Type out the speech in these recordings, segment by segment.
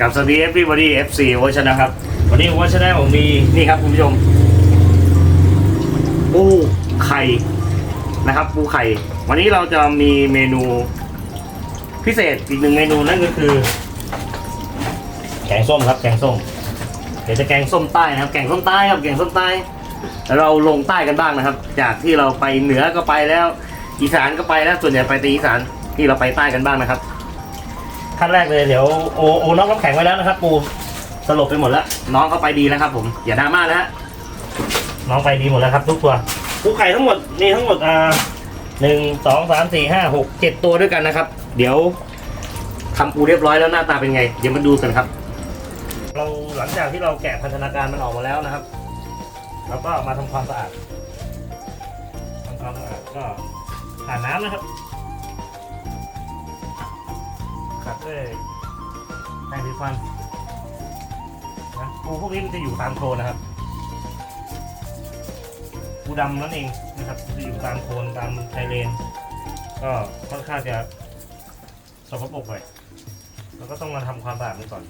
กับสวัสดี everybody FC โอชนะครับ วันนี้โอชนะผมมีนี่ครับคุณผู้ชมปูไข่นะครับปูไข่ วันนี้เราจะมีเมนูพิเศษอีกหนึ่งเมนูนั่นก็คือ แกงส้มครับแกงส้ม เดี๋ยวจะแกงส้มใต้นะครับ แกงส้มใต้ครับแกงส้มใต้เราลงใต้กันบ้างนะครับ จากที่เราไปเหนือก็ไปแล้ว อีสานก็ไปแล้วส่วนใหญ่ไปแต่อีสานที่เราไปใต้กันบ้างนะครับ ขั้นแรกเลยเดี๋ยวโอโอน้องน้ำแข็งไว้แล้วนะครับ ปูสลบไปหมดแล้วน้องเขาไปดีแล้วครับ ผมอย่าดราม่านะฮะน้องไปดีหมดแล้วครับ ทุกตัวปูไข่ทั้งหมดมีทั้งหมดอ่าหนึ่งสองสามสี่ห้าหกเจ็ดตัวด้วยกันนะครับ เดี๋ยวทำปูเรียบร้อยแล้วหน้าตาเป็นไง เดี๋ยวมาดูกันครับ เราหลังจากที่เราแกะพันธนาการมันออกมาแล้วนะครับเราก็มาทำความสะอาดทำความสะอาดก็ผ่านน้ำนะครับ ขัดด้วยแปรงสีฟันนะปูพวกนี้มันจะอยู่ตามโคลนนะครับปูดำนั่นเองนะครับจะอยู่ตามโคลนตามชายเลน ก็ค่อนข้างจะสกปรกหน่อยเราก็ต้องมาทำความสะอาดมันก่อน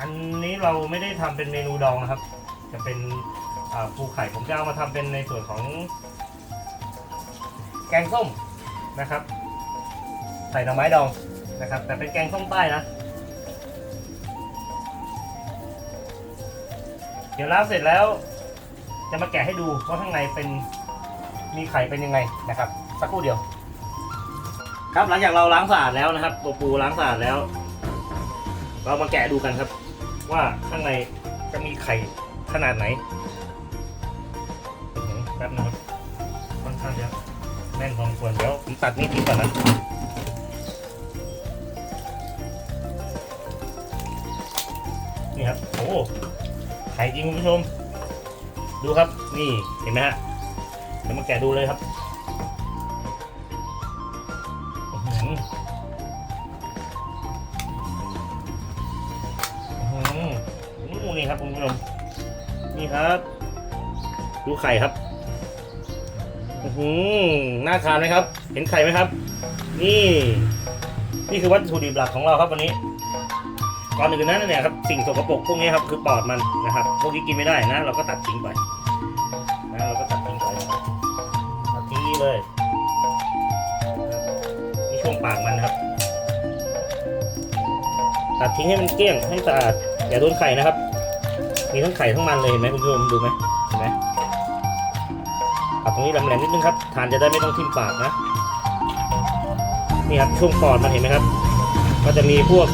อันนี้เราไม่ได้ทำเป็นเมนูดองนะครับ จะเป็นปูไข่ผมจะเอามาทำเป็นในส่วนของแกงส้มนะครับ ส่หน่อไม้ดองนะครับ แต่เป็นแกงส้มใต้นะ เดี๋ยวล้างเสร็จแล้ว จะมาแกะให้ดูว่าข้างในเป็นมีไข่เป็นยังไงนะครับ สักครู่เดียว ครับหลังจากเราล้างสะอาดแล้วนะครับตัวปูล้างสะอาดแล้ว เรามาแกะดูกันครับ ว่าข้างในจะมีไข่ขนาดไหนแป๊บนึงครับค่อนข้างจะแน่นพอควรเดี๋ยวผมตัดนี่ทิ้งก่อนนะ โอ้ไข่จริงคุณผู้ชม ดูครับ นี่เห็นไหมฮะเดี๋ยวมาแกะดูเลยครับอือหือนี่ครับคุณผู้ชมนี่ครับ ดูไข่ครับอือหือน่าทานไหมครับ เห็นไข่ไหมครับ นี่ นี่คือวัตถุดิบหลักของเราครับวันนี้ ก่อนอื่นนั้นเนี่ยครับสิ่งสกปรกพวกนี้ครับคือปอดมันนะครับพวกนี้กินไม่ได้นะ เราก็ตัดทิ้งไปนะเราก็ตัดทิ้งไปตัดทิ้งเลยนี่ช่วงปากมันนะครับ ตัดทิ้งให้มันเกลี้ยงให้สะอาดอย่าโดนไข่นะครับ มีทั้งไข่ทั้งมันเลยเห็นไหมคุณผู้ชมดูไหมเห็นไหมตัดตรงนี้แหลมๆนิดนึงครับทานจะได้ไม่ต้องทิ่มปากนะนี่ครับช่วงปอดมันเห็นไหมครับ ก็จะมีพวก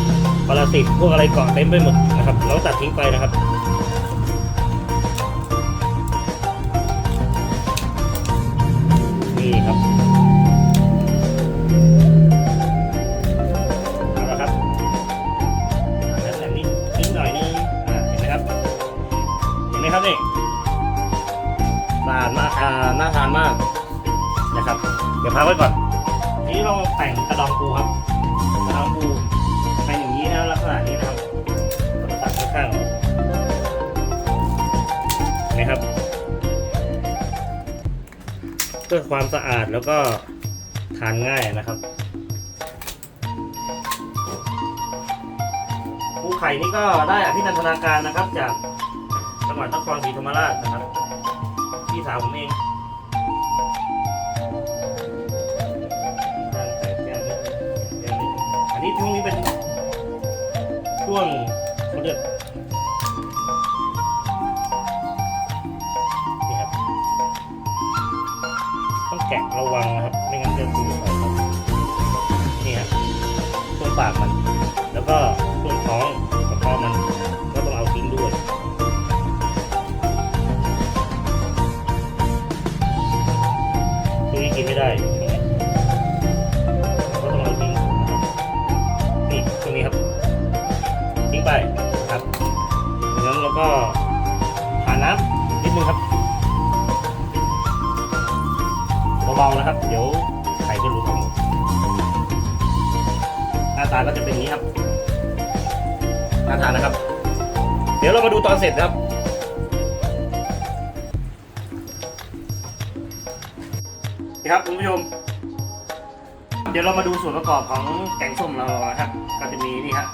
ปรสิตพวกอะไรเกาะเต็มไปหมดนะครับ เราตัดทิ้งไปนะครับนี่ครับเอาละครับอะแล้วแบบนี้ทิ้งหน่อยนึงอ่าเห็นไหมครับ เห็นไหมครับนี่สะอาดมากอ่าน่าทานมากนะครับ เดี๋ยวพักไว้ก่อน นี้เราแต่งกระดองปูครับกระดองปู เป็นอย่างนี้นะลักษณะนี้นะครับตัดข้างๆเห็นะครับเพื่อความสะอาดแล้วก็ทานง่ายนะครับปูไข่นี่ก็ได้อภินันทนาการนะครับ จากจังหวัดนครศรีธรรมราชนะครับพี่สาวผมเองอันนี้ช่วงนี้เป็น ช่วงเขาเรียกนี่ครับ ต้องแกะระวังนะครับ ไม่งั้นจะดูดออกนี่ครับช่วงปากมัน แล้วก็ช่วงท้องกระเพาะมันก็ต้องเอาทิ้งด้วยช่วงนี้กินไม่ได้ ก็จะเป็นนี้ครับน่าทานนะครับ เดี๋ยวเรามาดูตอนเสร็จครับนี่ครับคุณผู้ชม เดี๋ยวเรามาดูส่วนประกอบของแกงส้มเรานะครับ ก็จะมีนี่ครับ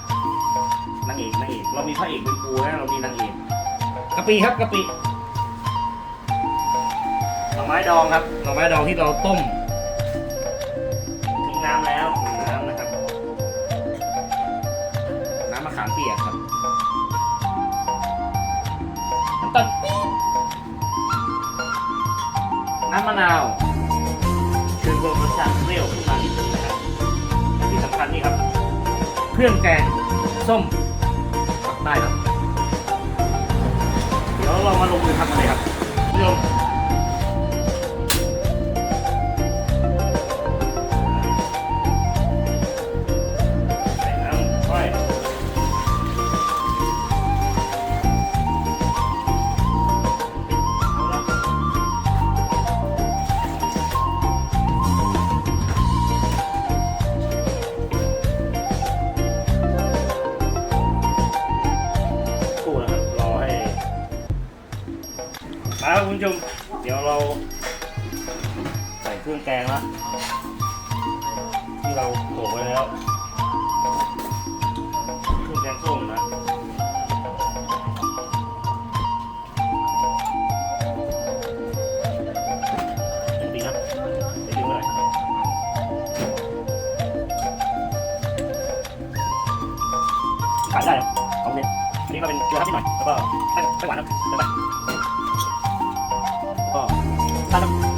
นางเอกนางเอกเรามีพระเอกเป็นปูนะเรามีนางเอกกะปิครับกะปิหน่อไม้ดองครับหน่อไม้ดองที่เราต้ม มะนาวคือรวมรสชาติเปรี้ยวขึ้นมานิดนึงนะครับและที่สำคัญนี่ครับ เครื่องแกงส้มปักใต้ครับ เดี๋ยวเรามาลงมือทำกันเลยครับเริ่ม ครับคุณผู้ชมเดี๋ยวเรา ใส่เครื่องแกงละที่เราโขลกไว้แล้วเครื่องแกงส้มนะดีครับเดี๋ยวดึงมาหน่อยขาดได้ครับเอาเนี่ยอันนี้ก็เป็นเกลือครับนิดหน่อยแล้วก็ไส้ไส้หวานครับใส่ไป ท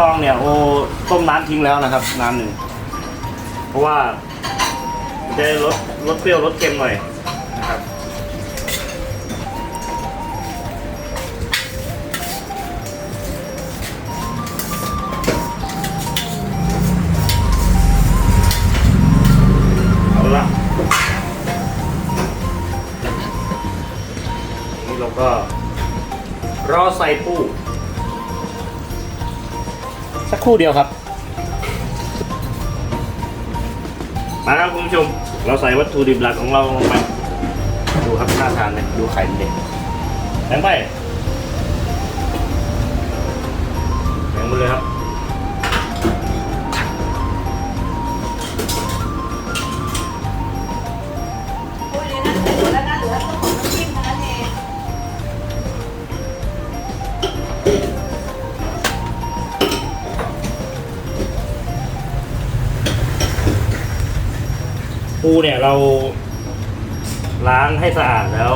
หน่องเนี่ยโอ้ต้มน้ำทิ้งแล้วนะครับ น้ำหนึ่งเพราะว่าจะได้ลดลดเปรี้ยวลดเค็มหน่อยนะครับเอาละนี่เราก็รอใส่ปู สักครู่เดียวครับ มาครับคุณผู้ชม เราใส่วัตถุดิบหลักของเราลงไปดูครับน่าทานเลยดูไข่เด็กแบ่งไปแบ่งไปเลยครับ ปูเนี่ยเราล้างให้สะอาดแล้ว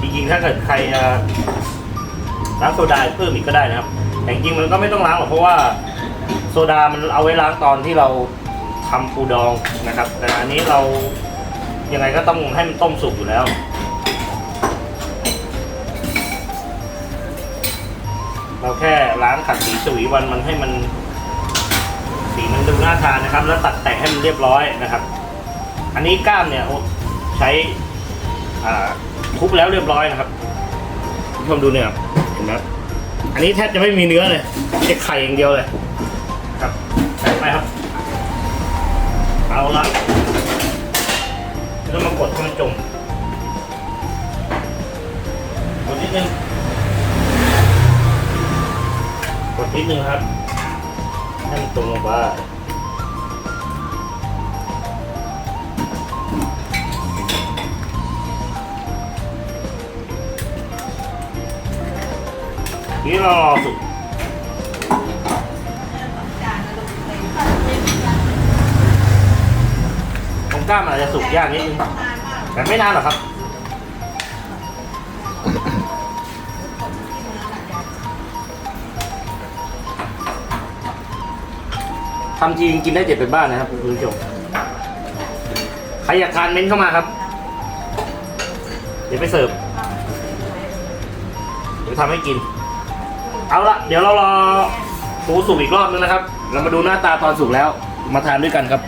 จริงๆ ถ้าเกิดใครจะล้างโซดาเพิ่มอีกก็ได้นะครับ แต่จริงๆมันก็ไม่ต้องล้างหรอกเพราะว่าโซดามันเอาไว้ล้างตอนที่เราทำปูดองนะครับ แต่อันนี้เรายังไงก็ต้องให้มันต้มสุกอยู่แล้วเราแค่ล้างขัดสีสวีวันมันให้มันสีมันดูน่าทานนะครับ แล้วตัดแต่งให้มันเรียบร้อยนะครับ อันนี้กล้ามเนี่ยใช้อ่าทุบแล้วเรียบร้อยนะครับคุณผู้ชมดูเนี่ยครับเห็นไหมอันนี้แทบจะไม่มีเนื้อเลยมีแต่ไข่อย่างเดียวเลย ครับใส่ไปครับ เอาละแล้วมากดให้มันจมกดนิดนึงกดนิดนึงครับให้มันตรงลงไป หรอกผมกล้ามันอาจจะสุกยากนิดนึงแต่ไม่นานหรอกครับทำจริงกินได้เจ็ดเป็นบ้านนะครับคุณผู้ชมใครอยากทานเม้นเข้ามาครับ เดี๋ยวไปเสิร์ฟ เดี๋ยวทำให้กิน เอาละเดี๋ยวเรารอปูสุกอีกรอบนึงนะครับ เรามาดูหน้าตาตอนสุกแล้ว มาทานด้วยกันครับ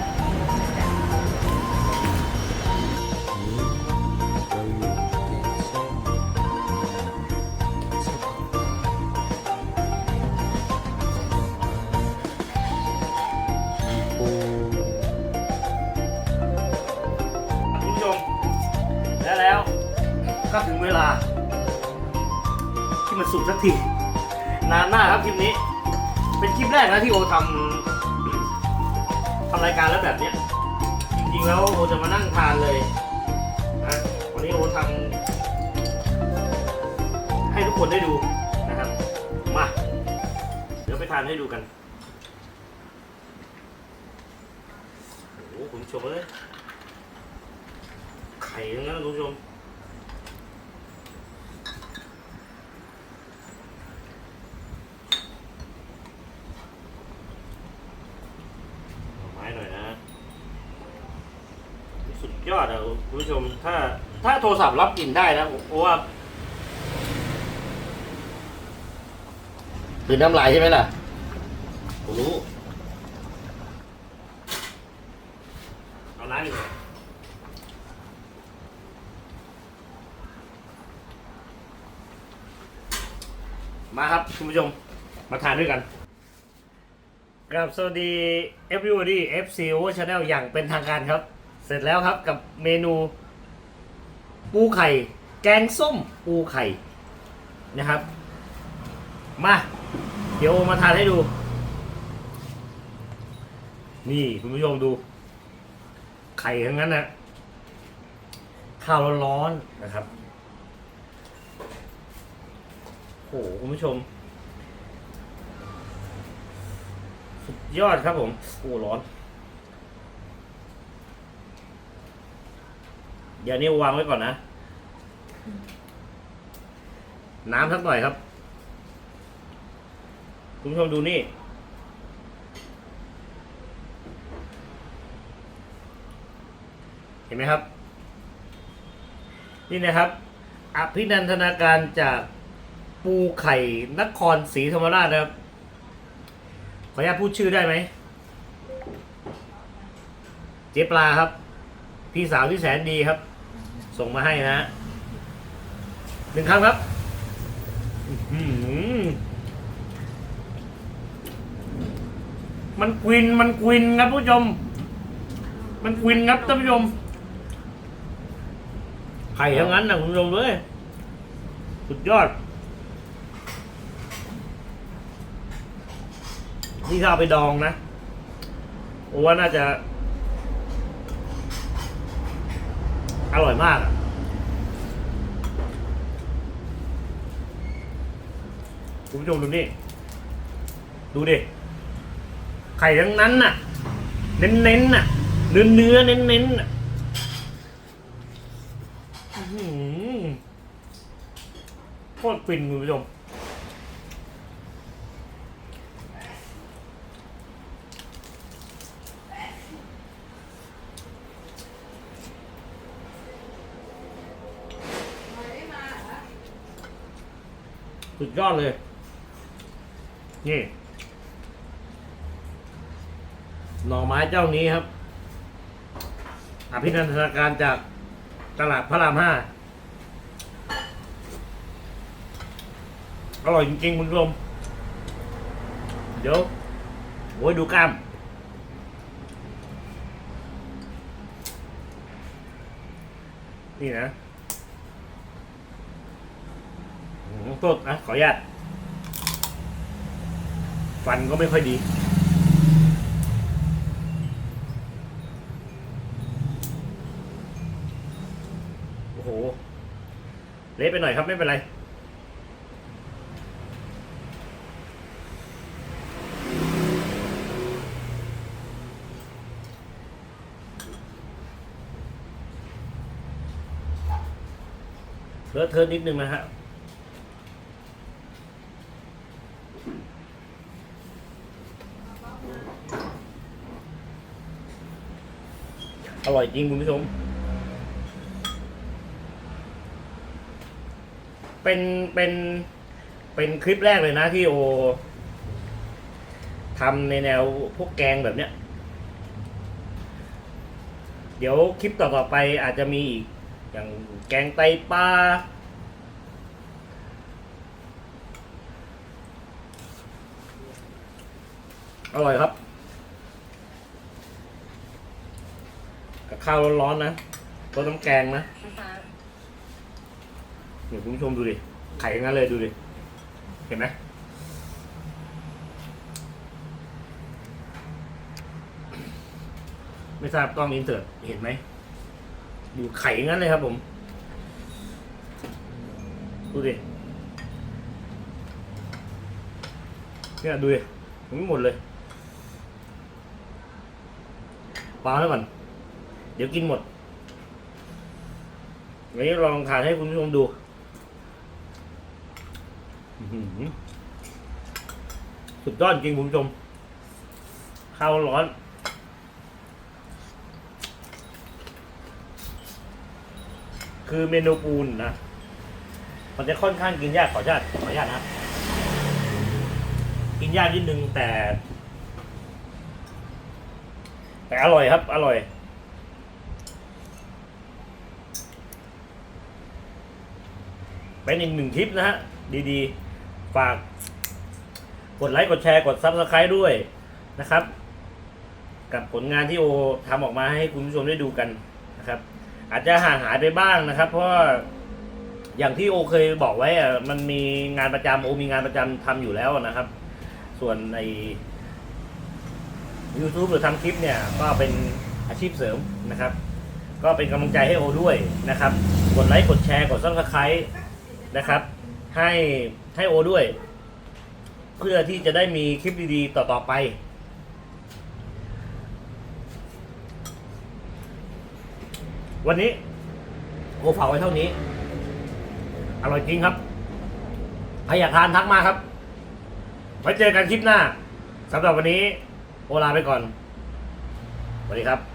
คุณผู้ชมและแล้วก็ถึงเวลา ที่มันสุกสักที คลิปนี้ เป็นคลิปแรกนะที่โอทำทำรายการแล้วแบบเนี้ยจริงๆแล้วโอจะมานั่งทานเลยนะวันนี้โอทำให้ทุกคนได้ดูนะครับ มา เดี๋ยวไปทานให้ดูกันโอ้คุณผู้ชมเอ้ยไข่ทั้งนั้นคุณผู้ชม เอาไม้หน่อยนะ สุด ยอดอะคุณผู้ชม ถ้า ถ้าโทรศัพท์รับกลิ่นได้นะเพราะว่าคือน้ำลายใช่ไหมล่ะผมรู้เอาน้ำอีกหน่อยมาครับคุณผู้ชมมาทานด้วยกันครับสวัสดี everybody FC Over Channel อย่างเป็นทางการครับเส ร็จแล้วครับกับเมนูปูไข่ แกงส้มปูไข่นะครับ มา เดี๋ยวมาทานให้ดู นี่คุณผู้ชมดู ไข่ทั้งนั้นนะข้าวร้อนๆนะครับโอ้โหคุณผู้ชม สุดยอดครับผมโอ้ร้อน เดี๋ยวนี้วางไว้ก่อนนะ น้ำสักหน่อยครับ คุณผู้ชมดูนี่ เห็นไหมครับ นี่นะครับ อภินันทนาการจากปูไข่นครศรีธรรมราชนะครับ ขออนุญาตพูดชื่อได้ไหม เจ๊ปลาครับ พี่สาวที่แสนดีครับ ส่งมาให้นะหนึ่งคำครับอื้อหือมันกวินมันกวินครับผู้ชม มันกวินครับท่านผู้ชมไข่ทั้งนั้นนะคุณผู้ชมเลยสุดยอด นี่ถ้าเอาไปดองนะโอ้ว่าน่าจะ อร่อยมากอะคุณผู้ชมดูนี่ ดูดิ ไข่ทั้งนั้นน่ะ เน้นๆน่ะ เนื้อเนื้อเน้นๆน่ะโคตรฟินคุณผู้ชม สุดยอดเลย นี่ หน่อไม้เจ้านี้ครับ อภินันทนาการจากตลาดพระรามห้า อร่อยจริงๆคุณผู้ชมเดี๋ยวโอ้ยดูกล้าม นี่นะ อืม โทษนะขออนุญาตฟันก็ไม่ค่อยดี โอ้โห เละไปหน่อยครับไม่เป็นไรเลอะเทอะนิดนึงนะฮะ อ ร่อยจริงคุณผู้ชม เป็นเป็น เป็นคลิปแรกเลยนะที่โอทำในแนวพวกแกงแบบเนี้ย เดี๋ยวคลิปต่อๆไปอาจจะมีอีก อย่างแกงไตปลาอร่อยครับ กับข้าวร้อนๆนะต้นน้ำแกงนะนะคะเดี๋ยวคุณผู้ชมดูดิไข่ทั้งนั้นเลยดูดิเห็นไหมไม่ทราบกล้องอินเสิร์ตเห็นไหมดูไข่ทั้งนั้นเลยครับผมดูดิเนี่ยดูดิมันไม่หมดเลยวางไว้ก่อนเดี๋ยวกินหมดวันนี้ลองทานให้คุณผู้ชมดูสุดยอดจริงคุณผู้ชมข้าวร้อน คือเมนูปูนนะ มันจะค่อนข้างกินยากขออนุญาตขออนุญาตนะ กินยากนิดนึงแต่ แต่อร่อยครับ อร่อย เป็นอีกหนึ่งคลิปนะฮะ ดีๆ ฝาก กดไลค์ กดแชร์ กดซับสไคร b ์ด้วยนะครับ กับผลงานที่โอทำออกมาให้คุณผู้ชมได้ดูกันนะครับ อาจจะห่างหายไปบ้างนะครับ เพราะอย่างที่โอเคยบอกไว้อะมันมีงานประจำโอมีงานประจำทำอยู่แล้วนะครับ ส่วนใน YouTube หรือทำคลิปเนี่ย ก็เป็นอาชีพเสริมนะครับ ก็เป็นกำลังใจให้โอด้วยนะครับ กดไลค์ กดแชร์ กดซับสไคร b ์ นะครับ ให้ให้โอด้วย เพื่อที่จะได้มีคลิปดีๆ ต่อๆไป วันนี้โอฝากไว้เท่านี้ อร่อยจริงครับใครอยากทานทักมาครับ ไว้เจอกันคลิปหน้าสำหรับวันนี้โอลาไปก่อนสวัสดีครับ